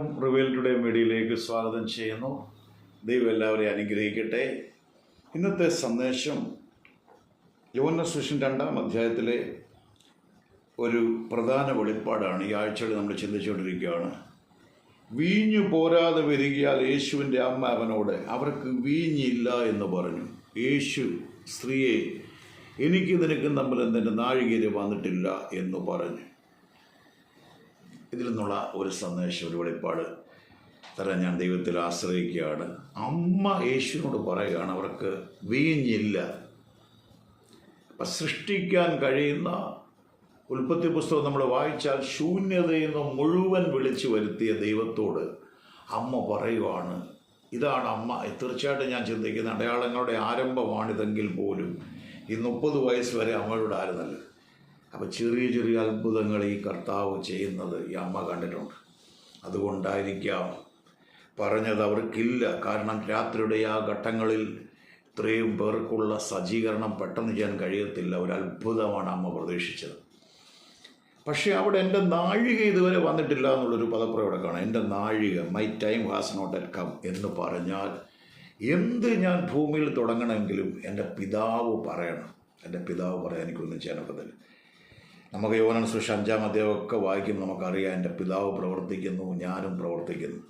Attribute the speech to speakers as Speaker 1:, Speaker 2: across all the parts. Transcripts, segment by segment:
Speaker 1: റിവെൽ today മീഡിയയിലേക്ക് സ്വാഗതം ചെയ്യുന്നു. ദൈവം എല്ലാവരെയും അനുഗ്രഹിക്കട്ടെ. ഇന്നത്തെ സന്ദേശം യോന സുഷൻ രണ്ടാം അധ്യായത്തിലെ ഒരു പ്രധാന വെളിപ്പാടാണ്. ഈ ആഴ്ചയിൽ നമ്മൾ ചിന്തിച്ചുകൊണ്ടിരിക്കുകയാണ്. വീഞ്ഞു പോരാതെ വരികയാൽ യേശുവിന്റെ അമ്മ അവനോട് അവർക്ക് വീഞ്ഞില്ല എന്ന് പറഞ്ഞു. യേശു സ്ത്രീയെ എനിക്ക് നിനക്കും തമ്മിൽ എന്തിന്റെ നാഴികേര് വന്നിട്ടില്ല എന്ന് പറഞ്ഞു. നിന്നുള്ള ഒരു സന്ദേശം ഒരു വെളിപ്പാട് തരാൻ ഞാൻ ദൈവത്തിൽ ആശ്രയിക്കുകയാണ്. അമ്മ യേശുവിനോട് പറയുകയാണ് അവർക്ക് വീഞ്ഞില്ല. അപ്പം സൃഷ്ടിക്കാൻ കഴിയുന്ന ഉൽപ്പത്തി പുസ്തകം നമ്മൾ വായിച്ചാൽ ശൂന്യതയിൽ നിന്ന് മുഴുവൻ വിളിച്ചു വരുത്തിയ ദൈവത്തോട് അമ്മ പറയുവാണ് ഇതാണ് അമ്മ. തീർച്ചയായിട്ടും ഞാൻ ചിന്തിക്കുന്ന അടയാളങ്ങളുടെ ആരംഭമാണിതെങ്കിൽ പോലും ഈ മുപ്പത് വയസ്സ് വരെ അമ്മയോട് ആയിരുന്നല്ലോ. അപ്പോൾ ചെറിയ ചെറിയ അത്ഭുതങ്ങൾ ഈ കർത്താവ് ചെയ്യുന്നത് ഈ അമ്മ കണ്ടിട്ടുണ്ട്. അതുകൊണ്ടായിരിക്കാം പറഞ്ഞത് അവർക്കില്ല. കാരണം രാത്രിയുടെ ആ ഘട്ടങ്ങളിൽ ഇത്രയും പേർക്കുള്ള സജ്ജീകരണം പെട്ടെന്ന് ചെയ്യാൻ കഴിയത്തില്ല. ഒരു അത്ഭുതമാണ് അമ്മ പ്രതീക്ഷിച്ചത്. പക്ഷേ അവിടെ എന്റെ നാഴിക ഇതുവരെ വന്നിട്ടില്ല എന്നുള്ളൊരു പദപ്രയോഗം കാണാം. എന്റെ നാഴിക my time has not yet come എന്ന് പറഞ്ഞാൽ എന്ത് ഞാൻ ഭൂമിയിൽ തുടങ്ങണമെങ്കിലും എന്റെ പിതാവ് പറയണം. എന്റെ പിതാവ് പറയാൻ എനിക്കൊന്നും ചെയ്യാനൊക്കത്തില്ല നമുക്ക് യോനൻ സൃഷ്ടി അഞ്ചാം അധ്യായമൊക്കെ വായിക്കുമ്പോൾ നമുക്കറിയാം എന്റെ പിതാവ് പ്രവർത്തിക്കുന്നു ഞാനും പ്രവർത്തിക്കുന്നു.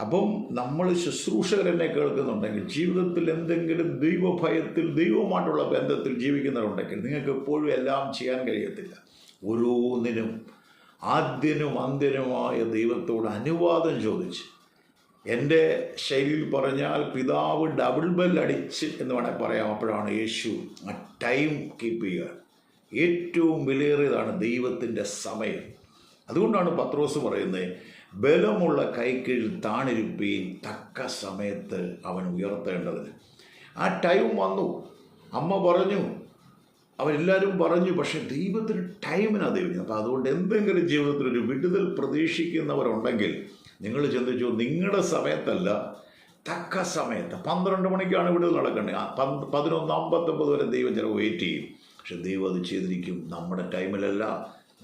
Speaker 1: അപ്പം നമ്മൾ ശുശ്രൂഷകരെന്നെ കേൾക്കുന്നുണ്ടെങ്കിൽ ജീവിതത്തിൽ എന്തെങ്കിലും ദൈവഭയത്തിൽ ദൈവമായിട്ടുള്ള ബന്ധത്തിൽ ജീവിക്കുന്നവരുണ്ടെങ്കിൽ നിങ്ങൾക്ക് എപ്പോഴും എല്ലാം ചെയ്യാൻ കഴിയത്തില്ല. ഓരോന്നിനും ആദ്യനും അന്ത്യനുമായ ദൈവത്തോട് അനുവാദം ചോദിച്ച്. എന്റെ ശൈലിയിൽ പറഞ്ഞാൽ പിതാവ് ഡബിൾ ബെൽ അടിച്ച് എന്ന് വേണമെങ്കിൽ പറയാം. അപ്പോഴാണ് യേശു ആ ടൈം കീപ്പ് ചെയ്യുക. ഏറ്റവും വിലയേറിയതാണ് ദൈവത്തിന്റെ സമയം. അതുകൊണ്ടാണ് പത്രോസ് പറയുന്നത് ബലമുള്ള കൈക്കീഴിൽ താണിരുപ്പീൻ തക്ക സമയത്ത് അവൻ ഉയർത്തേണ്ടതിന്. ആ ടൈം വന്നു. അമ്മ പറഞ്ഞു. അവരെല്ലാവരും പറഞ്ഞു പക്ഷെ ദൈവത്തിന് ടൈമിനാ ദൈവം അപ്പോൾ അതുകൊണ്ട് എന്തെങ്കിലും ജീവിതത്തിൽ ഒരു വിടുതൽ പ്രതീക്ഷിക്കുന്നവരുണ്ടെങ്കിൽ നിങ്ങൾ ചിന്തിച്ചു നിങ്ങളുടെ സമയത്തല്ല തക്ക സമയത്ത്. പന്ത്രണ്ട് മണിക്കാണ് വിടുതൽ നടക്കേണ്ടത്. പതിനൊന്ന് അമ്പത്തൊമ്പത് വരെ ദൈവം ചിലവ് വെയിറ്റ് ചെയ്യും. പക്ഷെ ദൈവം അത് ചെയ്തിരിക്കും നമ്മുടെ ടൈമിലല്ല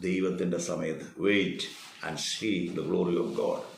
Speaker 1: ദൈവത്തിന്റെ സമയത്ത്. Wait and see the glory of God